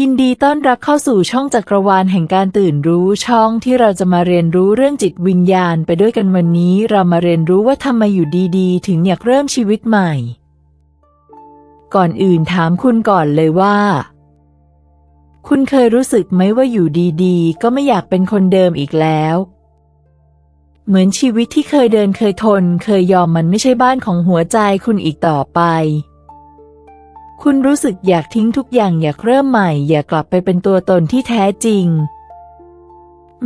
ยินดีต้อนรับเข้าสู่ช่องจักรวาลแห่งการตื่นรู้ช่องที่เราจะมาเรียนรู้เรื่องจิตวิญญาณไปด้วยกันวันนี้ เรามาเรียนรู้ว่าทำไมอยู่ดีๆ ถึงอยากเริ่มชีวิตใหม่ ก่อนอื่นถามคุณก่อนเลยว่า คุณเคยรู้สึกไหมว่าอยู่ดีๆ ก็ไม่อยากเป็นคนเดิมอีกแล้ว เหมือนชีวิตที่เคยเดินเคยทน เคยยอมมันไม่ใช่บ้านของหัวใจคุณอีกต่อไป คุณรู้สึกอยากทิ้งทุกอย่างอยากเริ่มใหม่ อยากกลับไปเป็นตัวตนที่แท้จริง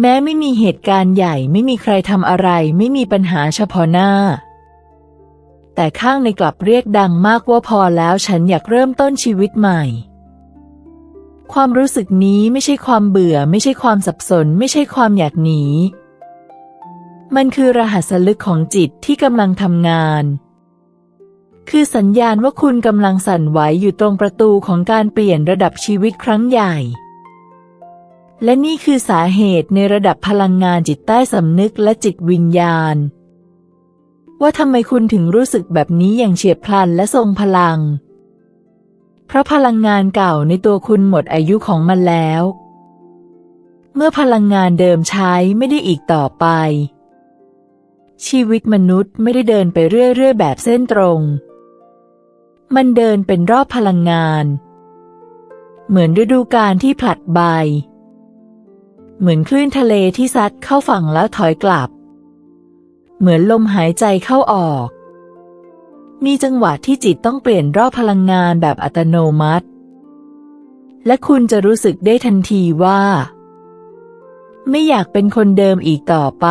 แม้ไม่มีเหตุการณ์ใหญ่ไม่มีใครทำอะไร ไม่มีปัญหาเฉพาะหน้า แต่ข้างในกลับเรียกดังมากว่าพอแล้วฉันอยากเริ่มต้นชีวิตใหม่ ความรู้สึกนี้ไม่ใช่ความเบื่อ ไม่ใช่ความสับสน ไม่ใช่ความอยากหนี มันคือรหัสลึกของจิตที่กำลังทำงาน คือสัญญาณว่าคุณกำลังสั่นไหวอยู่ตรงประตูของการเปลี่ยนระดับชีวิตครั้งใหญ่ และนี่คือสาเหตุในระดับพลังงานจิตใต้สำนึกและจิตวิญญาณ ว่าทำไมคุณถึงรู้สึกแบบนี้อย่างเฉียบพลันและทรงพลัง เพราะพลังงานเก่าในตัวคุณหมดอายุของมันแล้ว เมื่อพลังงานเดิมใช้ไม่ได้อีกต่อไป ชีวิตมนุษย์ไม่ได้เดินไปเรื่อยๆแบบเส้นตรง มันเดินเป็นรอบพลังงาน เหมือนฤดูกาลที่ผลัดใบ เหมือนคลื่นทะเลที่ซัดเข้าฝั่งแล้วถอยกลับ เหมือนลมหายใจเข้าออก มีจังหวะที่จิตต้องเปลี่ยนรอบพลังงานแบบอัตโนมัติ และคุณจะรู้สึกได้ทันทีว่า ไม่อยากเป็นคนเดิมอีกต่อไป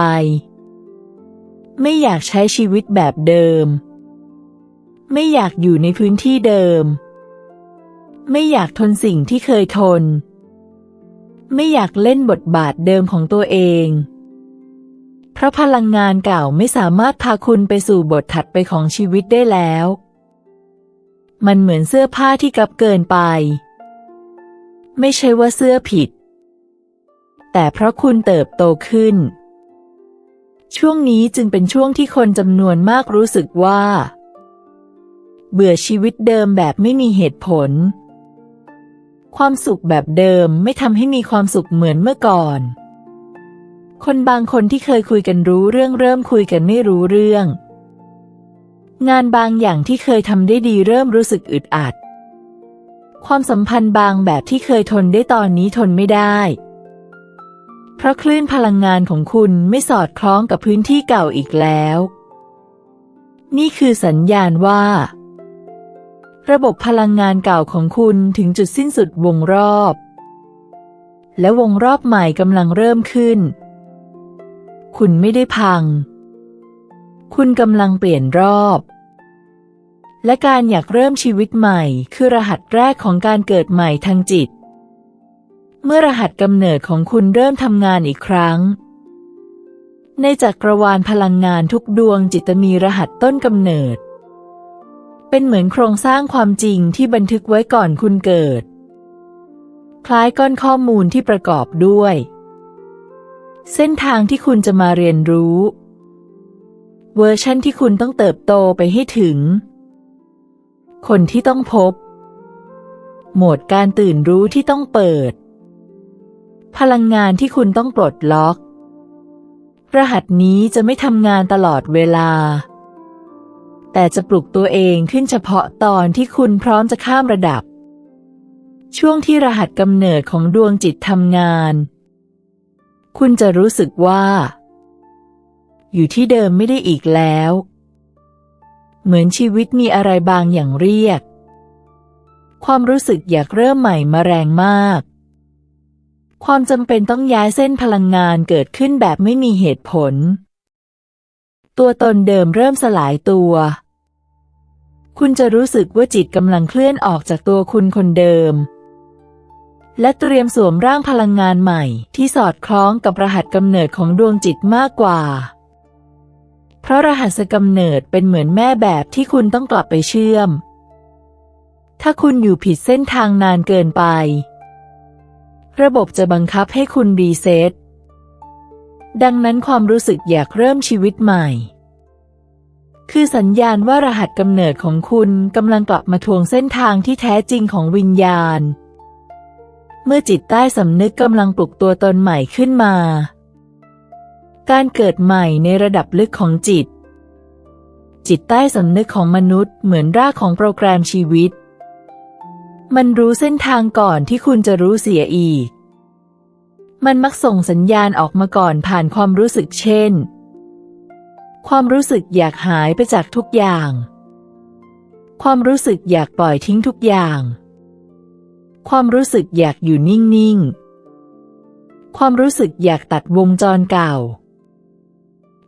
ไม่อยากใช้ชีวิตแบบเดิม ไม่อยากอยู่ในพื้นที่เดิม ไม่อยากทนสิ่งที่เคยทน ไม่อยากเล่นบทบาทเดิมของตัวเอง เพราะพลังงานเก่าไม่สามารถพาคุณไปสู่บทถัดไปของชีวิตได้แล้ว มันเหมือนเสื้อผ้าที่กับเกินไป ไม่ใช่ว่าเสื้อผิด แต่เพราะคุณเติบโตขึ้น ช่วงนี้จึงเป็นช่วงที่คนจำนวนมากรู้สึกว่า เบื่อชีวิตเดิมแบบไม่มีเหตุผล ความสุขแบบเดิมไม่ทำให้มีความสุขเหมือนเมื่อก่อน คนบางคนที่เคยคุยกันรู้เรื่องเริ่มคุยกันไม่รู้เรื่อง งานบางอย่างที่เคยทำได้ดีเริ่มรู้สึกอึดอัด ความสัมพันธ์บางแบบที่เคยทนได้ตอนนี้ทนไม่ได้ เพราะคลื่นพลังงานของคุณไม่สอดคล้องกับพื้นที่เก่าอีกแล้ว นี่คือสัญญาณว่า ระบบพลังงานเก่าของคุณถึงจุดสิ้นสุดวงรอบ และวงรอบใหม่กำลังเริ่มขึ้น คุณไม่ได้พัง คุณกำลังเปลี่ยนรอบ และการอยากเริ่มชีวิตใหม่ คือรหัสแรกของการเกิดใหม่ทางจิต เมื่อรหัสกำเนิดของคุณเริ่มทำงานอีกครั้ง ในจักรวาลพลังงานทุกดวงจิตมีรหัสต้นกำเนิด เป็นเหมือนโครงสร้างความจริงที่บันทึกไว้ก่อนคุณเกิด คล้ายก้อนข้อมูลที่ประกอบด้วย เส้นทางที่คุณจะมาเรียนรู้ เวอร์ชันที่คุณต้องเติบโตไปให้ถึง คนที่ต้องพบ โหมดการตื่นรู้ที่ต้องเปิด พลังงานที่คุณต้องปลดล็อก รหัสนี้จะไม่ทำงานตลอดเวลา แต่จะปลุกตัวเองขึ้นเฉพาะตอนที่คุณพร้อมจะข้ามระดับ ช่วงที่รหัสกำเนิดของดวงจิตทำงาน คุณจะรู้สึกว่า อยู่ที่เดิมไม่ได้อีกแล้ว เหมือนชีวิตมีอะไรบางอย่างเรียก ความรู้สึกอยากเริ่มใหม่มาแรงมาก ความจำเป็นต้องย้ายเส้นพลังงานเกิดขึ้นแบบไม่มีเหตุผลตัวตนเดิมเริ่มสลายตัว คุณจะรู้สึกว่าจิตกำลังเคลื่อนออกจากตัวคุณคนเดิม และเตรียมสวมร่างพลังงานใหม่ที่สอดคล้องกับรหัสกำเนิดของดวงจิตมากกว่า เพราะรหัสกำเนิดเป็นเหมือนแม่แบบที่คุณต้องกลับไปเชื่อม ถ้าคุณอยู่ผิดเส้นทางนานเกินไป ระบบจะบังคับให้คุณรีเซ็ตดังนั้นความรู้สึกอยากเริ่มชีวิตใหม่ คือสัญญาณว่ารหัสกำเนิดของคุณกำลังกลับมาทวงเส้นทางที่แท้จริงของวิญญาณ เมื่อจิตใต้สำนึกกำลังปลุกตัวตนใหม่ขึ้นมา การเกิดใหม่ในระดับลึกของจิต จิตใต้สำนึกของมนุษย์เหมือนรากของโปรแกรมชีวิต มันรู้เส้นทางก่อนที่คุณจะรู้เสียอีก มันมักส่งสัญญาณออกมาก่อนผ่านความรู้สึกเช่น ความรู้สึกอยากหายไปจากทุกอย่าง ความรู้สึกอยากปล่อยทิ้งทุกอย่าง ความรู้สึกอยากอยู่นิ่งๆ ความรู้สึกอยากตัดวงจรเก่า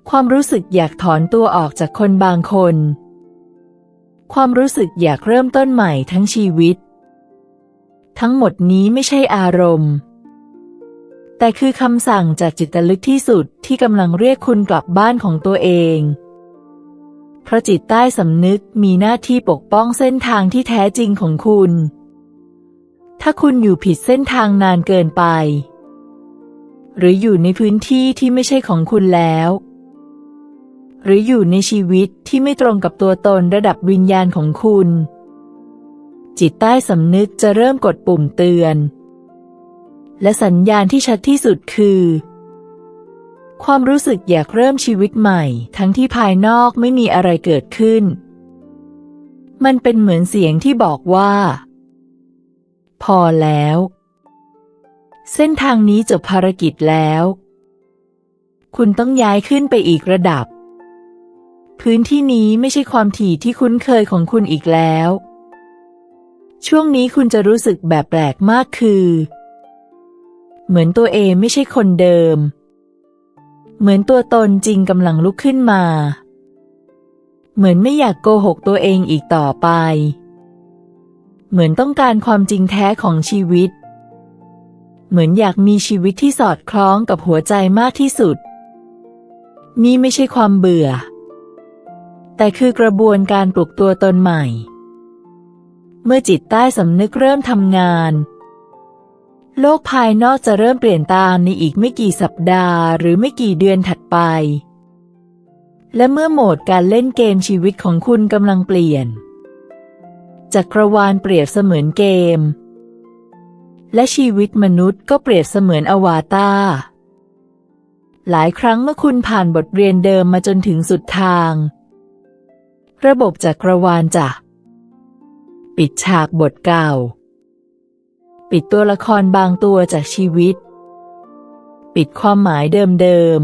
ความรู้สึกอยากถอนตัวออกจากคนบางคน ความรู้สึกอยากเริ่มต้นใหม่ทั้งชีวิต ทั้งหมดนี้ไม่ใช่อารมณ์ แต่คือคำสั่งจากจิตลึกที่สุดที่กำลังเรียกคุณกลับบ้านของตัวเองเพราะจิตใต้สำนึกมีหน้าที่ปกป้องเส้นทางที่แท้จริงของคุณ ถ้าคุณอยู่ผิดเส้นทางนานเกินไป หรืออยู่ในพื้นที่ที่ไม่ใช่ของคุณแล้ว หรืออยู่ในชีวิตที่ไม่ตรงกับตัวตนระดับวิญญาณของคุณ จิตใต้สำนึกจะเริ่มกดปุ่มเตือน และสัญญาณที่ชัดที่สุดคือ ความรู้สึกอยากเริ่มชีวิตใหม่ ทั้งที่ภายนอกไม่มีอะไรเกิดขึ้น มันเป็นเหมือนเสียงที่บอกว่า พอแล้ว เส้นทางนี้จบภารกิจแล้ว คุณต้องย้ายขึ้นไปอีกระดับ พื้นที่นี้ไม่ใช่ความถี่ที่คุ้นเคยของคุณอีกแล้วช่วงนี้คุณจะรู้สึกแบบแปลกมากคือ เหมือนตัวเองไม่ใช่คนเดิม เหมือนตัวตนจริงกำลังลุกขึ้นมา เหมือนไม่อยากโกหกตัวเองอีกต่อไป เหมือนต้องการความจริงแท้ของชีวิต เหมือนอยากมีชีวิตที่สอดคล้องกับหัวใจมากที่สุด นี่ไม่ใช่ความเบื่อ แต่คือกระบวนการปลุกตัวตนใหม่ เมื่อจิตใต้สำนึกเริ่มทำงาน โลกภายนอกจะเริ่มเปลี่ยนตามในอีกไม่กี่สัปดาห์ หรือไม่กี่เดือนถัดไป และเมื่อโหมดการเล่นเกมชีวิตของคุณกำลังเปลี่ยน จักรวาลเปรียบเสมือนเกม และชีวิตมนุษย์ก็เปรียบเสมือนอวตารหลายครั้งเมื่อคุณผ่านบทเรียนเดิมมาจนถึงสุดทาง ระบบจักรวาลจะปิดฉากบทเก่า ปิดตัวละครบางตัวจากชีวิต ปิดความหมายเดิม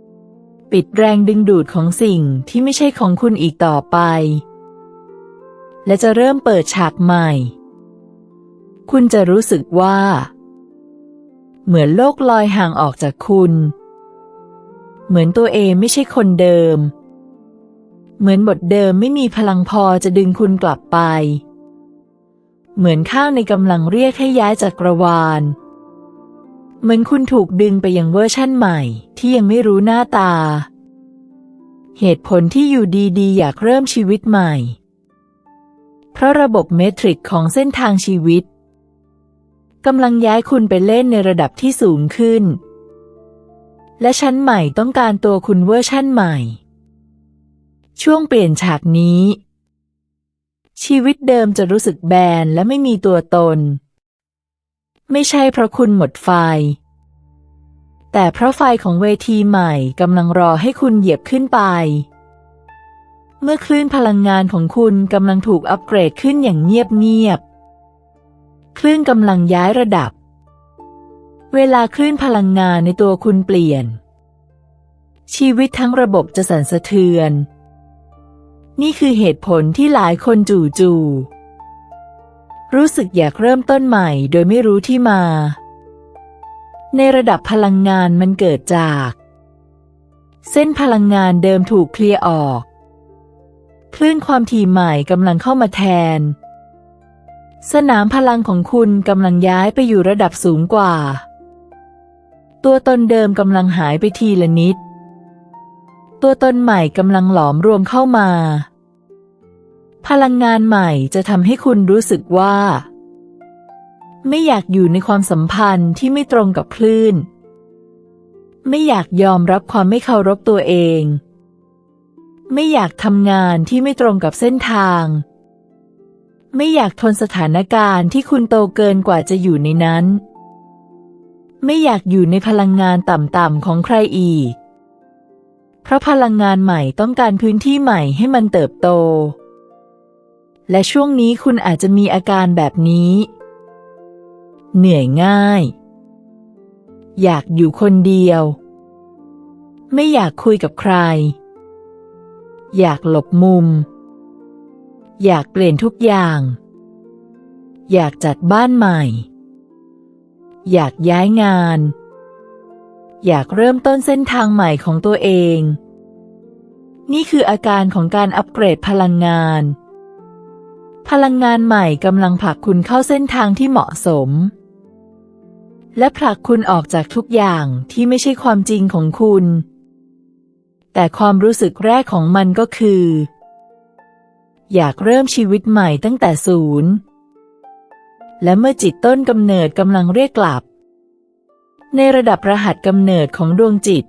ๆ ปิดแรงดึงดูดของสิ่งที่ไม่ใช่ของคุณอีกต่อไป และจะเริ่มเปิดฉากใหม่ คุณจะรู้สึกว่า เหมือนโลกลอยห่างออกจากคุณ เหมือนตัวเองไม่ใช่คนเดิม เหมือนบทเดิมไม่มีพลังพอจะดึงคุณกลับไป เหมือนข้าวในกำลังเรียกให้ย้ายจากกรวาล เหมือนคุณถูกดึงไปยังเวอร์ชั่นใหม่ ที่ยังไม่รู้หน้าตา เหตุผลที่อยู่ดีๆ อยากเริ่มชีวิตใหม่ เพราะระบบเมตริกของเส้นทางชีวิตกำลังย้ายคุณไปเล่นในระดับที่สูงขึ้น และชั้นใหม่ต้องการตัวคุณเวอร์ชั่นใหม่ ช่วงเปลี่ยนฉากนี้ ชีวิตเดิมจะรู้สึกแบนและไม่มีตัวตน ไม่ใช่เพราะคุณหมดไฟ แต่เพราะไฟของเวทีใหม่กำลังรอให้คุณเหยียบขึ้นไป เมื่อคลื่นพลังงานของคุณกำลังถูกอัปเกรดขึ้นอย่างเงียบๆ คลื่นกำลังย้ายระดับ เวลาคลื่นพลังงานในตัวคุณเปลี่ยน ชีวิตทั้งระบบจะสั่นสะเทือน นี่คือเหตุผลที่หลายคนจู่ๆรู้สึกอยากเริ่มต้นใหม่โดยไม่รู้ที่มา ในระดับพลังงานมันเกิดจาก เส้นพลังงานเดิมถูกเคลียร์ออก คลื่นความถี่ใหม่กำลังเข้ามาแทน สนามพลังของคุณกำลังย้ายไปอยู่ระดับสูงกว่า ตัวตนเดิมกำลังหายไปทีละนิด ตัวตนใหม่กำลังหลอมรวมเข้ามา พลังงานใหม่จะทำให้คุณรู้สึกว่า ไม่อยากอยู่ในความสัมพันธ์ที่ไม่ตรงกับคลื่น ไม่อยากยอมรับความไม่เคารพตัวเอง ไม่อยากทำงานที่ไม่ตรงกับเส้นทาง ไม่อยากทนสถานการณ์ที่คุณโตเกินกว่าจะอยู่ในนั้น ไม่อยากอยู่ในพลังงานต่ำๆของใครอีก เพราะพลังงานใหม่ต้องการพื้นที่ใหม่ให้มันเติบโต และช่วงนี้คุณอาจจะมีอาการแบบนี้ เหนื่อยง่าย อยากอยู่คนเดียว ไม่อยากคุยกับใคร อยากหลบมุม อยากเปลี่ยนทุกอย่าง อยากจัดบ้านใหม่ อยากย้ายงาน อยากเริ่มต้นเส้นทางใหม่ของตัวเอง นี่คืออาการของการอัปเกรดพลังงาน พลังงานใหม่กำลังผลักคุณเข้าเส้นทางที่เหมาะสม และผลักคุณออกจากทุกอย่างที่ไม่ใช่ความจริงของคุณ แต่ความรู้สึกแรกของมันก็คือ อยากเริ่มชีวิตใหม่ตั้งแต่ศูนย์ และเมื่อจิตต้นกำเนิดกำลังเรียกกลับ ในระดับรหัสกำเนิดของดวงจิต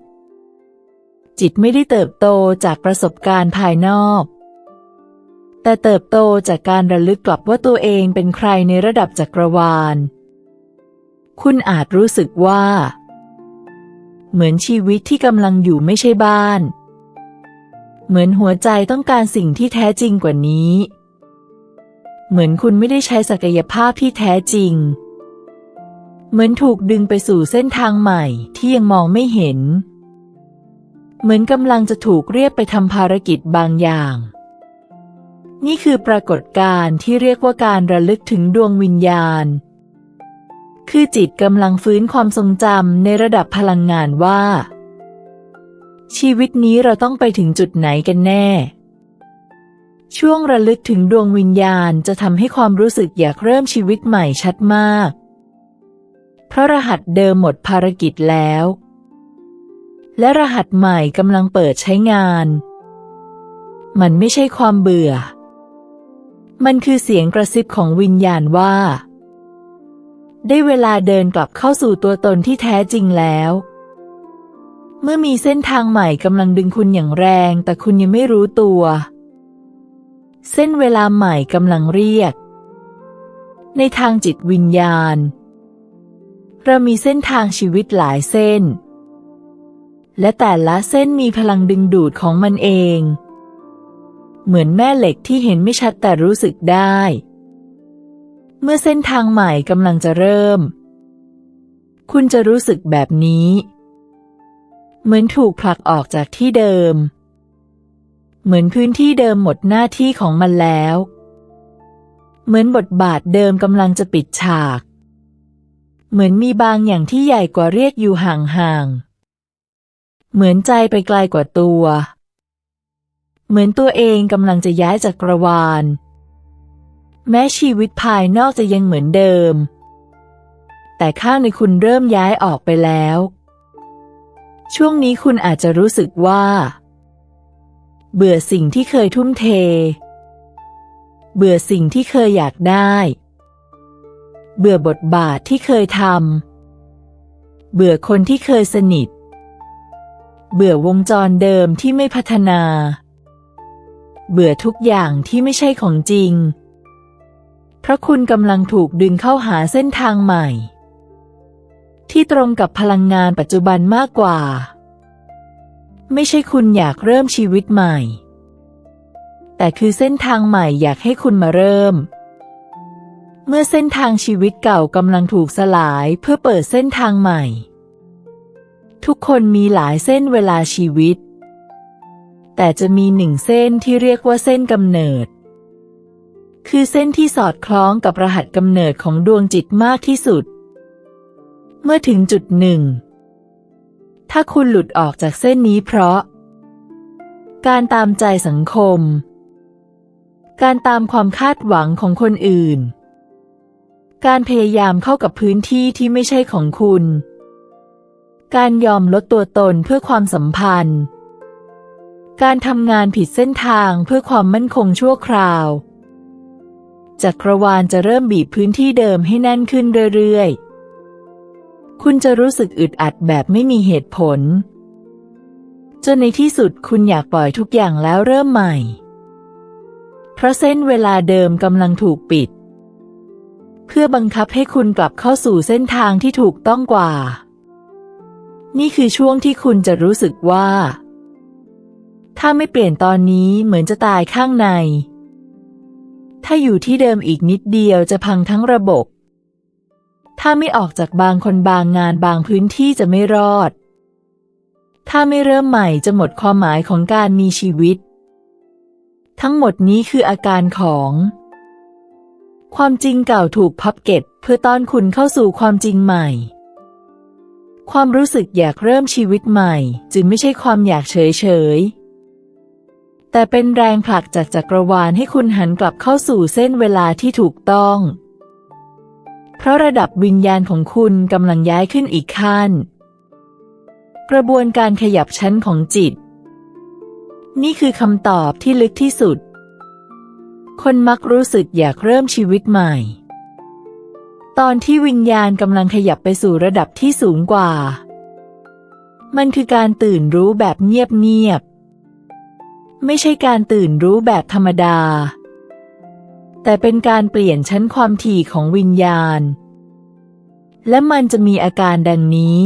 จิตไม่ได้เติบโตจากประสบการณ์ภายนอก แต่เติบโตจากการระลึกกลับว่าตัวเองเป็นใครในระดับจักรวาล คุณอาจรู้สึกว่า เหมือนชีวิตที่กำลังอยู่ไม่ใช่บ้าน เหมือนหัวใจต้องการสิ่งที่แท้จริงกว่านี้ เหมือนคุณไม่ได้ใช้ศักยภาพที่แท้จริง เหมือนถูกดึงไปสู่เส้นทางใหม่ที่ยังมองไม่เห็น เหมือนกำลังจะถูกเรียกไปทำภารกิจบางอย่าง นี่คือปรากฏการณ์ที่เรียกว่าการระลึกถึงดวงวิญญาณ คือจิตกำลังฟื้นความทรงจำในระดับพลังงานว่า ชีวิตนี้เราต้องไปถึงจุดไหนกันแน่ ช่วงระลึกถึงดวงวิญญาณจะทำให้ความรู้สึกอยากเริ่มชีวิตใหม่ชัดมาก เพราะรหัสเดิมหมดภารกิจแล้ว และรหัสใหม่กำลังเปิดใช้งาน มันไม่ใช่ความเบื่อ มันคือเสียงกระซิบของวิญญาณว่า ได้เวลาเดินกลับเข้าสู่ตัวตนที่แท้จริงแล้ว เมื่อมีเส้นทางใหม่กำลังดึงคุณอย่างแรง แต่คุณยังไม่รู้ตัว เส้นเวลาใหม่กำลังเรียก ในทางจิตวิญญาณ เรามีเส้นทางชีวิตหลายเส้น และแต่ละเส้นมีพลังดึงดูดของมันเอง เหมือนแม่เหล็กที่เห็นไม่ชัดแต่รู้สึกได้ เมื่อเส้นทางใหม่กำลังจะเริ่ม คุณจะรู้สึกแบบนี้ เหมือนถูกผลักออกจากที่เดิม เหมือนพื้นที่เดิมหมดหน้าที่ของมันแล้ว เหมือนบทบาทเดิมกำลังจะปิดฉาก เหมือนมีบางอย่างที่ใหญ่กว่าเรียกอยู่ห่างๆ เหมือนใจไปไกลกว่าตัว เหมือนตัวเองกำลังจะย้ายจากกระวาล แม้ชีวิตภายนอกจะยังเหมือนเดิม แต่ข้างในคุณเริ่มย้ายออกไปแล้ว ช่วงนี้คุณอาจจะรู้สึกว่า เบื่อสิ่งที่เคยทุ่มเท เบื่อสิ่งที่เคยอยากได้ เบื่อบทบาทที่เคยทำ เบื่อคนที่เคยสนิท เบื่อวงจรเดิมที่ไม่พัฒนา เบื่อทุกอย่างที่ไม่ใช่ของจริง เพราะคุณกำลังถูกดึงเข้าหาเส้นทางใหม่ ที่ตรงกับพลังงานปัจจุบันมากกว่า ไม่ใช่คุณอยากเริ่มชีวิตใหม่ แต่คือเส้นทางใหม่อยากให้คุณมาเริ่ม เมื่อเส้นทางชีวิตเก่ากำลังถูกสลายเพื่อเปิดเส้นทางใหม่ ทุกคนมีหลายเส้นเวลาชีวิต แต่จะมีหนึ่งเส้นที่เรียกว่าเส้นกำเนิด คือเส้นที่สอดคล้องกับรหัสกำเนิดของดวงจิตมากที่สุด เมื่อถึงจุดหนึ่ง ถ้าคุณหลุดออกจากเส้นนี้เพราะ การตามใจสังคม การตามความคาดหวังของคนอื่น การพยายามเข้ากับพื้นที่ที่ไม่ใช่ของคุณ การยอมลดตัวตนเพื่อความสัมพันธ์ การทำงานผิดเส้นทางเพื่อความมั่นคงชั่วคราว จักรวาลจะเริ่มบีบพื้นที่เดิมให้แน่นขึ้นเรื่อยๆ คุณจะรู้สึกอึดอัดแบบไม่มีเหตุผล จนในที่สุดคุณอยากปล่อยทุกอย่างแล้วเริ่มใหม่ เพราะเส้นเวลาเดิมกำลังถูกปิด พื่อบังคับให้คุณกลับเข้าสู่เส้นทางที่ถูกต้องกว่า นี่คือช่วงที่คุณจะรู้สึกว่า ถ้าไม่เปลี่ยนตอนนี้เหมือนจะตายข้างใน ถ้าอยู่ที่เดิมอีกนิดเดียวจะพังทั้งระบบ ถ้าไม่ออกจากบางคนบางงานบางพื้นที่จะไม่รอด ถ้าไม่เริ่มใหม่จะหมดความหมายของการมีชีวิต ทั้งหมดนี้คืออาการของ ความจริงเก่าถูกพับเก็บ เพื่อต้อนคุณเข้าสู่ความจริงใหม่ ความรู้สึกอยากเริ่มชีวิตใหม่ จึงไม่ใช่ความอยากเฉยเฉยๆแต่เป็นแรงผลักจากจักรวาลให้คุณหันกลับเข้าสู่เส้นเวลาที่ถูกต้อง เพราะระดับวิญญาณของคุณกำลังย้ายขึ้นอีกขั้น กระบวนการขยับชั้นของจิต นี่คือคำตอบที่ลึกที่สุด คนมักรู้สึกอยากเริ่มชีวิตใหม่ ตอนที่วิญญาณกำลังขยับไปสู่ระดับที่สูงกว่า มันคือการตื่นรู้แบบเงียบๆ ไม่ใช่การตื่นรู้แบบธรรมดา แต่เป็นการเปลี่ยนชั้นความถี่ของวิญญาณ และมันจะมีอาการดังนี้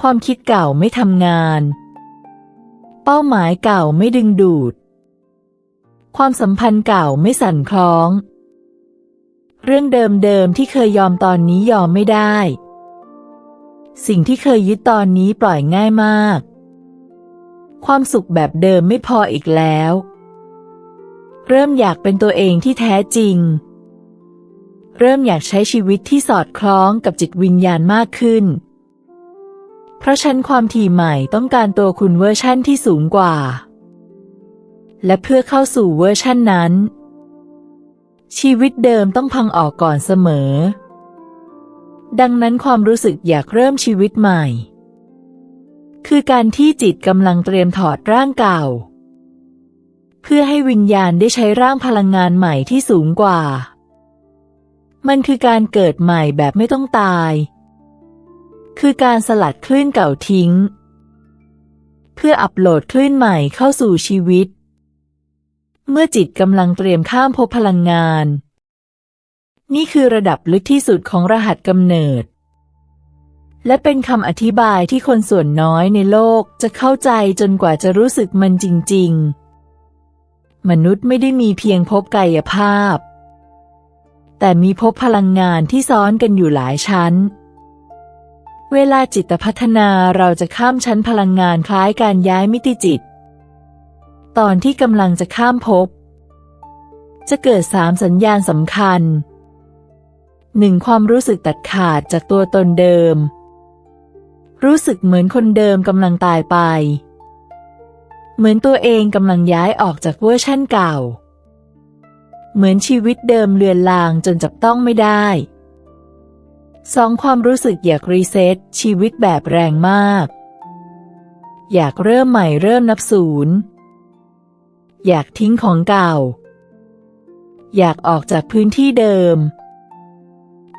ความคิดเก่าไม่ทำงาน เป้าหมายเก่าไม่ดึงดูด ความสัมพันธ์เก่าไม่สั่นคล้อง เรื่องเดิมๆที่เคยยอมตอนนี้ยอมไม่ได้ สิ่งที่เคยยึดตอนนี้ปล่อยง่ายมาก ความสุขแบบเดิมไม่พออีกแล้ว เริ่มอยากเป็นตัวเองที่แท้จริง เริ่มอยากใช้ชีวิตที่สอดคล้องกับจิตวิญญาณมากขึ้น เพราะชั้นความถี่ใหม่ต้องการตัวคุณเวอร์ชั่นที่สูงกว่า และเพื่อเข้าสู่เวอร์ชั่นนั้น ชีวิตเดิมต้องพังออกก่อนเสมอ ดังนั้นความรู้สึกอยากเริ่มชีวิตใหม่ คือการที่จิตกำลังเตรียมถอดร่างเก่า เพื่อให้วิญญาณได้ใช้ร่างพลังงานใหม่ที่สูงกว่า มันคือการเกิดใหม่แบบไม่ต้องตาย คือการสลัดคลื่นเก่าทิ้งเพื่ออัปโหลดคลื่นใหม่เข้าสู่ชีวิต เมื่อจิตกำลังเตรียมข้ามภพพลังงาน นี่คือระดับลึกที่สุดของรหัสกำเนิด และเป็นคำอธิบายที่คนส่วนน้อยในโลกจะเข้าใจจนกว่าจะรู้สึกมันจริง ๆ มนุษย์ไม่ได้มีเพียงภพกายภาพ แต่มีภพพลังงานที่ซ้อนกันอยู่หลายชั้นเวลาจิตพัฒนาเราจะข้ามชั้นพลังงานคล้ายการย้ายมิติจิต ตอนที่กำลังจะข้ามภพจะเกิดสามสัญญาณสำคัญหนึ่งความรู้สึกตัดขาดจากตัวตนเดิม รู้สึกเหมือนคนเดิมกำลังตายไป เหมือนตัวเองกำลังย้ายออกจากเวอร์ชั่นเก่า เหมือนชีวิตเดิมเลือนลางจนจับต้องไม่ได้สองความรู้สึกอยากรีเซ็ตชีวิตแบบแรงมาก อยากเริ่มใหม่เริ่มนับศูนย์ อยากทิ้งของเก่า อยากออกจากพื้นที่เดิม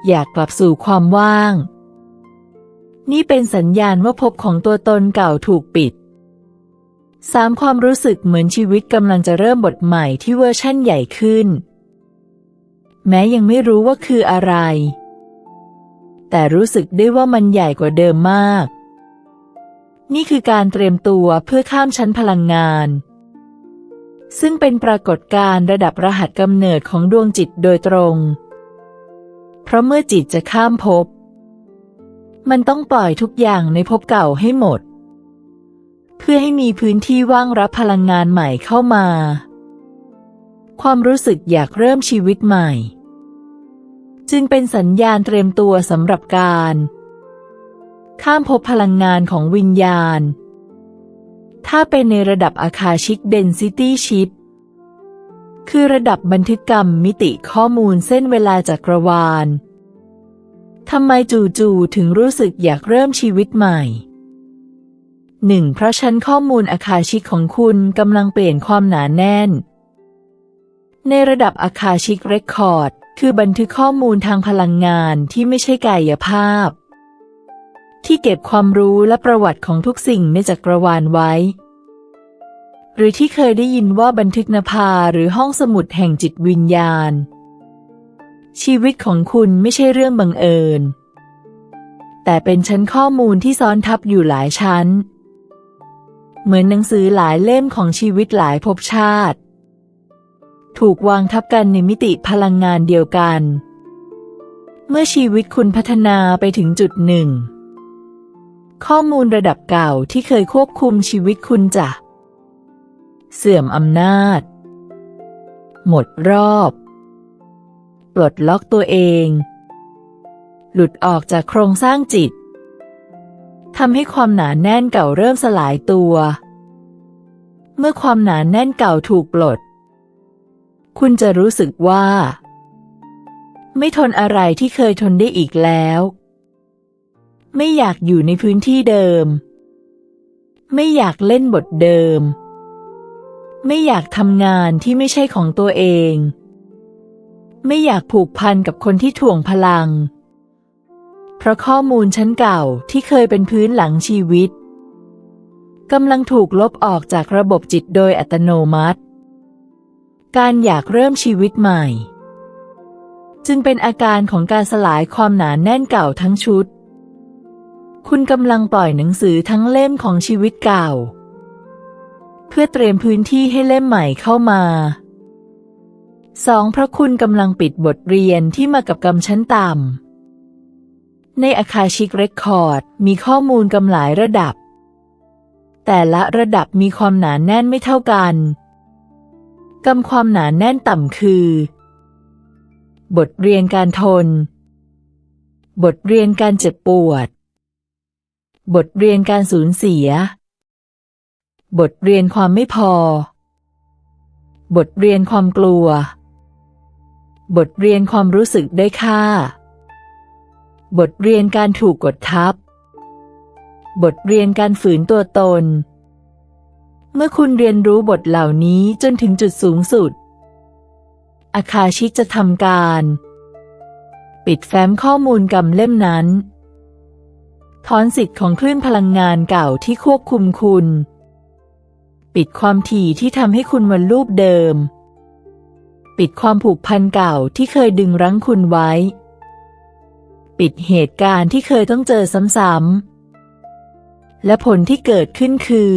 อยากกลับสู่ความว่าง นี่เป็นสัญญาณว่าภพของตัวตนเก่าถูกปิดสามความรู้สึกเหมือนชีวิตกำลังจะเริ่มบทใหม่ที่เวอร์ชั่นใหญ่ขึ้น แม้ยังไม่รู้ว่าคืออะไร แต่รู้สึกได้ว่ามันใหญ่กว่าเดิมมาก นี่คือการเตรียมตัวเพื่อข้ามชั้นพลังงาน ซึ่งเป็นปรากฏการณ์ระดับรหัสกำเนิดของดวงจิตโดยตรง เพราะเมื่อจิตจะข้ามภพ มันต้องปล่อยทุกอย่างในภพเก่าให้หมด เพื่อให้มีพื้นที่ว่างรับพลังงานใหม่เข้ามา ความรู้สึกอยากเริ่มชีวิตใหม่ จึงเป็นสัญญาณเตรียมตัวสำหรับการ ข้ามภพพลังงานของวิญญาณ ถ้าเป็นในระดับอาคาชิกเดนซิตี้ชิปคือระดับบันทึกกรรมมิติข้อมูลเส้นเวลาจักรวาล ทำไมจู่ๆถึงรู้สึกอยากเริ่มชีวิตใหม่หนึ่งเพราะชั้นข้อมูลอาคาชิกของคุณกำลังเปลี่ยนความหนาแน่น ในระดับอาคาชิกเรคคอร์ด คือบันทึกข้อมูลทางพลังงานที่ไม่ใช่กายภาพ ที่เก็บความรู้และประวัติของทุกสิ่งในจักรวาลไว้ หรือที่เคยได้ยินว่าบันทึกนภาหรือห้องสมุดแห่งจิตวิญญาณ ชีวิตของคุณไม่ใช่เรื่องบังเอิญ แต่เป็นชั้นข้อมูลที่ซ้อนทับอยู่หลายชั้น เหมือนหนังสือหลายเล่มของชีวิตหลายภพชาติ ถูกวางทับกันในมิติพลังงานเดียวกัน เมื่อชีวิตคุณพัฒนาไปถึงจุดหนึ่ง ข้อมูลระดับเก่าที่เคยควบคุมชีวิตคุณจะเสื่อมอำนาจ หมดรอบ ปลดล็อกตัวเอง หลุดออกจากโครงสร้างจิตทำให้ความหนาแน่นเก่าเริ่มสลายตัว เมื่อความหนาแน่นเก่าถูกปลด คุณจะรู้สึกว่า ไม่ทนอะไรที่เคยทนได้อีกแล้ว ไม่อยากอยู่ในพื้นที่เดิม ไม่อยากเล่นบทเดิม ไม่อยากทำงานที่ไม่ใช่ของตัวเอง ไม่อยากผูกพันกับคนที่ถ่วงพลัง เพราะข้อมูลชั้นเก่าที่เคยเป็นพื้นหลังชีวิตกำลังถูกลบออกจากระบบจิตโดยอัตโนมัติ การอยากเริ่มชีวิตใหม่ จึงเป็นอาการของการสลายความหนานแน่นเก่าทั้งชุด คุณกำลังปล่อยหนังสือทั้งเล่มของชีวิตเก่า เพื่อเตรียมพื้นที่ให้เล่มใหม่เข้ามาสองเพราะคุณกำลังปิดบทเรียนที่มากับกรรมชั้นต่ำในอาคาชิกเรคคอร์ดมีข้อมูลกำหลายระดับ แต่ละระดับมีความหนาแน่นไม่เท่ากันกำความหนาแน่นต่ำคือ บทเรียนการทน บทเรียนการเจ็บปวด บทเรียนการสูญเสีย บทเรียนความไม่พอ บทเรียนความกลัว บทเรียนความรู้สึกได้ค่า บทเรียนการถูกกดทับ บทเรียนการฝืนตัวตน เมื่อคุณเรียนรู้บทเหล่านี้จนถึงจุดสูงสุด อาคาชิจะทำการ ปิดแฟ้มข้อมูลกรรมเล่มนั้น ถอนสิทธิ์ของคลื่นพลังงานเก่าที่ควบคุมคุณ ปิดความถี่ที่ทำให้คุณวันรูปเดิม ปิดความผูกพันเก่าที่เคยดึงรั้งคุณไว้ ปิดเหตุการณ์ที่เคยต้องเจอซ้ำๆ และผลที่เกิดขึ้นคือ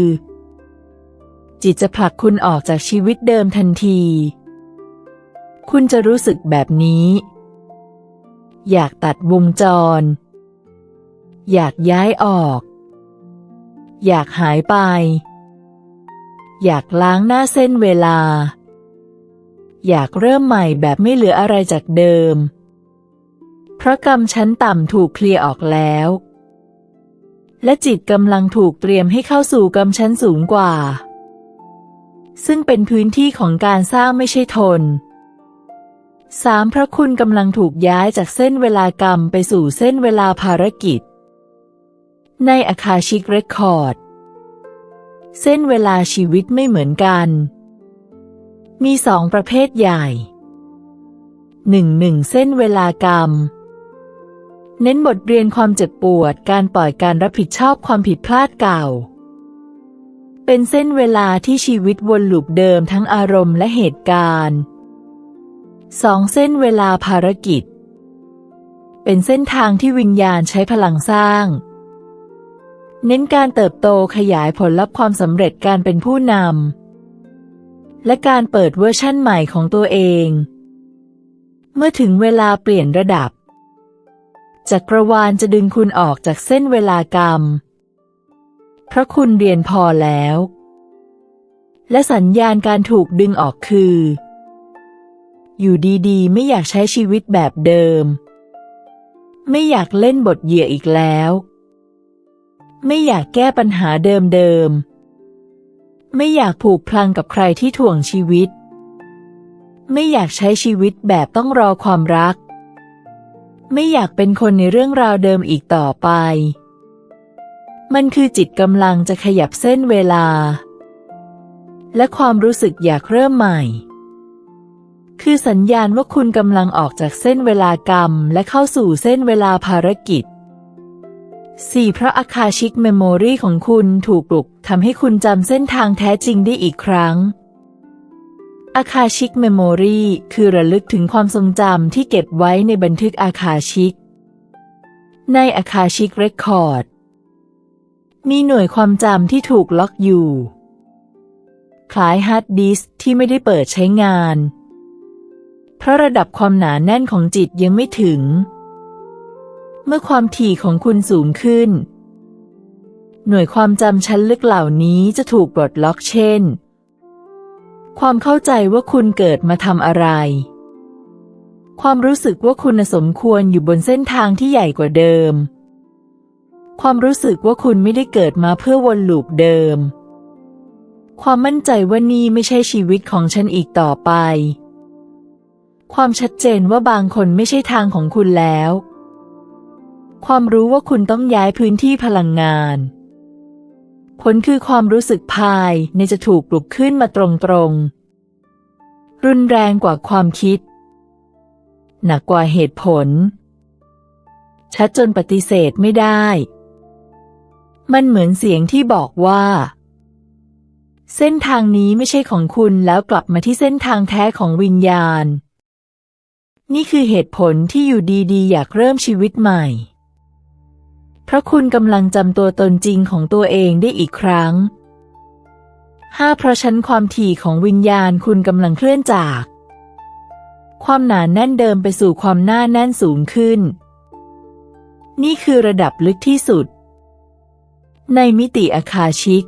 จิตจะผลักคุณออกจากชีวิตเดิมทันที คุณจะรู้สึกแบบนี้ อยากตัดวงจร อยากย้ายออก อยากหายไป อยากล้างหน้าเส้นเวลา อยากเริ่มใหม่แบบไม่เหลืออะไรจากเดิม เพราะกรรมชั้นต่ำถูกเคลียร์ออกแล้ว และจิตกำลังถูกเตรียมให้เข้าสู่กรรมชั้นสูงกว่า ซึ่งเป็นพื้นที่ของการสร้างไม่ใช่ทนสามพระคุณกำลังถูกย้ายจากเส้นเวลากรรมไปสู่เส้นเวลาภารกิจ ในอาคาชิกเรคคอร์ด เส้นเวลาชีวิตไม่เหมือนกัน มีสองประเภทใหญ่หนึ่งหนึ่งเส้นเวลากรรม เน้นบทเรียนความเจ็บปวดการปล่อยการรับผิดชอบความผิดพลาดเก่า เป็นเส้นเวลาที่ชีวิตวนลูปเดิมทั้งอารมณ์และเหตุการณ์สองเส้นเวลาภารกิจ เป็นเส้นทางที่วิญญาณใช้พลังสร้าง เน้นการเติบโตขยายผลลัพธ์ความสำเร็จการเป็นผู้นำและการเปิดเวอร์ชั่นใหม่ของตัวเอง เมื่อถึงเวลาเปลี่ยนระดับจักรวาลจะดึงคุณออกจากเส้นเวลากรรม เพราะคุณเรียนพอแล้ว และสัญญาณการถูกดึงออกคือ อยู่ดีๆ ไม่อยากใช้ชีวิตแบบเดิม ไม่อยากเล่นบทเหยื่ออีกแล้ว ไม่อยากแก้ปัญหาเดิมๆ ไม่อยากผูกพลังกับใครที่ถ่วงชีวิต ไม่อยากใช้ชีวิตแบบต้องรอความรัก ไม่อยากเป็นคนในเรื่องราวเดิมอีกต่อไป มันคือจิตกำลังจะขยับเส้นเวลา และความรู้สึกอยากเริ่มใหม่ คือสัญญาณว่าคุณกำลังออกจากเส้นเวลากรรม และเข้าสู่เส้นเวลาภารกิจ 4. เพราะอาคาชิกเมมโมรีของคุณถูกปลุกทำให้คุณจำเส้นทางแท้จริงได้อีกครั้ง อาคาชิกเมมโมรีคือระลึกถึงความทรงจำที่เก็บไว้ในบันทึกอาคาชิก ในอาคาชิกเรคคอร์ด มีหน่วยความจำที่ถูกล็อกอยู่ คล้ายฮาร์ดดิสที่ไม่ได้เปิดใช้งาน เพราะระดับความหนาแน่นของจิตยังไม่ถึง เมื่อความถี่ของคุณสูงขึ้น หน่วยความจำชั้นลึกเหล่านี้จะถูกปลดล็อกเช่น ความเข้าใจว่าคุณเกิดมาทำอะไร ความรู้สึกว่าคุณสมควรอยู่บนเส้นทางที่ใหญ่กว่าเดิม ความรู้สึกว่าคุณไม่ได้เกิดมาเพื่อวนลูปเดิม ความมั่นใจว่านี่ไม่ใช่ชีวิตของฉันอีกต่อไปความชัดเจนว่าบางคนไม่ใช่ทางของคุณแล้ว ความรู้ว่าคุณต้องย้ายพื้นที่พลังงาน ผลคือความรู้สึกภายในจะถูกปลุกขึ้นมาตรงๆ รุนแรงกว่าความคิด หนักกว่าเหตุผล ชัดจนปฏิเสธไม่ได้ มันเหมือนเสียงที่บอกว่า เส้นทางนี้ไม่ใช่ของคุณแล้วกลับมาที่เส้นทางแท้ของวิญญาณ นี่คือเหตุผลที่อยู่ดีๆ อยากเริ่มชีวิตใหม่ เพราะคุณกำลังจำตัวตนจริงของตัวเองได้อีกครั้งห้าเพราะชั้นความถี่ของวิญญาณคุณกำลังเคลื่อนจาก ความหนาแน่นเดิมไปสู่ความหน้าแน่นสูงขึ้น นี่คือระดับลึกที่สุด ในมิติอาคาชิก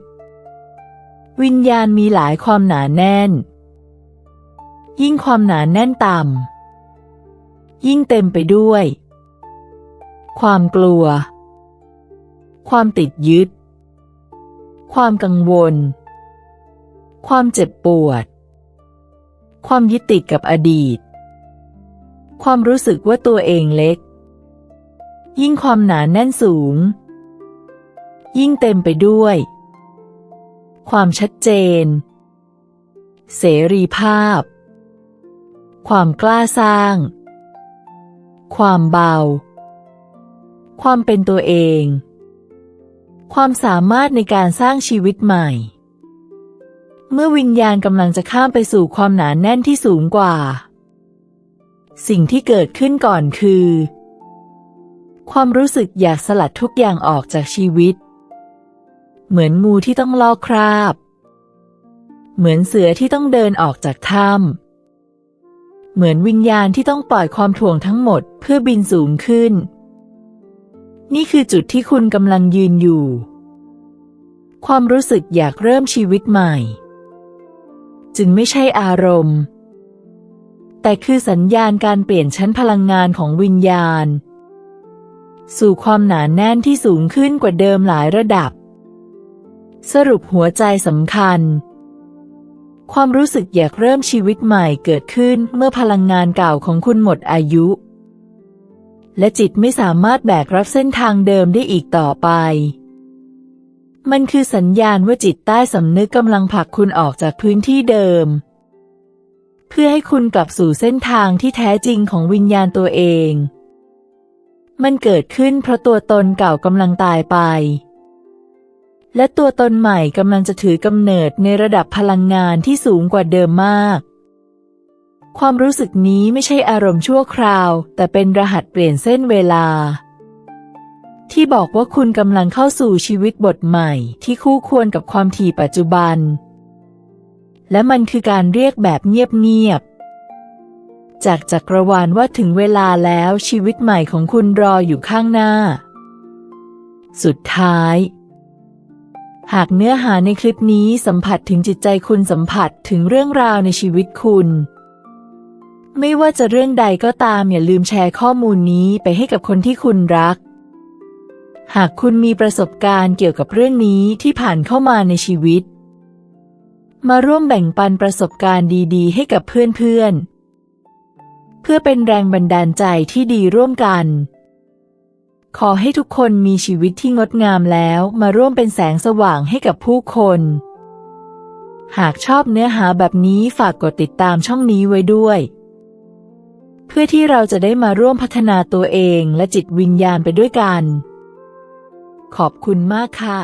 วิญญาณมีหลายความหนาแน่น ยิ่งความหนาแน่นต่ำยิ่งเต็มไปด้วย ความกลัว ความติดยึด ความกังวล ความเจ็บปวด ความยึดติดกับอดีต ความรู้สึกว่าตัวเองเล็ก ยิ่งความหนาแน่นสูง ยิ่งเต็มไปด้วย ความชัดเจน เสรีภาพ ความกล้าสร้าง ความเบา ความเป็นตัวเอง ความสามารถในการสร้างชีวิตใหม่ เมื่อวิญญาณกำลังจะข้ามไปสู่ความหนาแน่นที่สูงกว่า สิ่งที่เกิดขึ้นก่อนคือ ความรู้สึกอยากสลัดทุกอย่างออกจากชีวิต เหมือนงูที่ต้องลอกคราบ เหมือนเสือที่ต้องเดินออกจากถ้ำเหมือนวิญญาณที่ต้องปล่อยความถ่วงทั้งหมดเพื่อบินสูงขึ้น นี่คือจุดที่คุณกำลังยืนอยู่ ความรู้สึกอยากเริ่มชีวิตใหม่ จึงไม่ใช่อารมณ์ แต่คือสัญญาณการเปลี่ยนชั้นพลังงานของวิญญาณ สู่ความหนานแน่นที่สูงขึ้นกว่าเดิมหลายระดับ สรุปหัวใจสำคัญ ความรู้สึกอยากเริ่มชีวิตใหม่เกิดขึ้นเมื่อพลังงานเก่าของคุณหมดอายุ และจิตไม่สามารถแบกรับเส้นทางเดิมได้อีกต่อไป มันคือสัญญาณว่าจิตใต้สำนึกกำลังผลักคุณออกจากพื้นที่เดิม เพื่อให้คุณกลับสู่เส้นทางที่แท้จริงของวิญญาณตัวเอง มันเกิดขึ้นเพราะตัวตนเก่ากำลังตายไป และตัวตนใหม่กำลังจะถือกำเนิดในระดับพลังงานที่สูงกว่าเดิมมาก ความรู้สึกนี้ไม่ใช่อารมณ์ชั่วคราว แต่เป็นรหัสเปลี่ยนเส้นเวลา ที่บอกว่าคุณกำลังเข้าสู่ชีวิตบทใหม่ ที่คู่ควรกับความถี่ปัจจุบัน และมันคือการเรียกแบบเงียบๆ จากจักรวาลว่าถึงเวลาแล้วชีวิตใหม่ของคุณรออยู่ข้างหน้า สุดท้ายหากเนื้อหาในคลิปนี้สัมผัสถึงจิตใจคุณสัมผัสถึงเรื่องราวในชีวิตคุณ ไม่ว่าจะเรื่องใดก็ตามอย่าลืมแชร์ข้อมูลนี้ไปให้กับคนที่คุณรัก หากคุณมีประสบการณ์เกี่ยวกับเรื่องนี้ที่ผ่านเข้ามาในชีวิต มาร่วมแบ่งปันประสบการณ์ดีๆ ให้กับเพื่อนๆ เพื่อเป็นแรงบันดาลใจที่ดีร่วมกัน ขอให้ทุกคนมีชีวิตที่งดงามแล้วมาร่วมเป็นแสงสว่างให้กับผู้คนหากชอบเนื้อหาแบบนี้ฝากกดติดตามช่องนี้ไว้ด้วย พื่อที่เราจะได้มาร่วมพัฒนาตัวเองและจิตวิญญาณไปด้วยกัน ขอบคุณมากค่ะ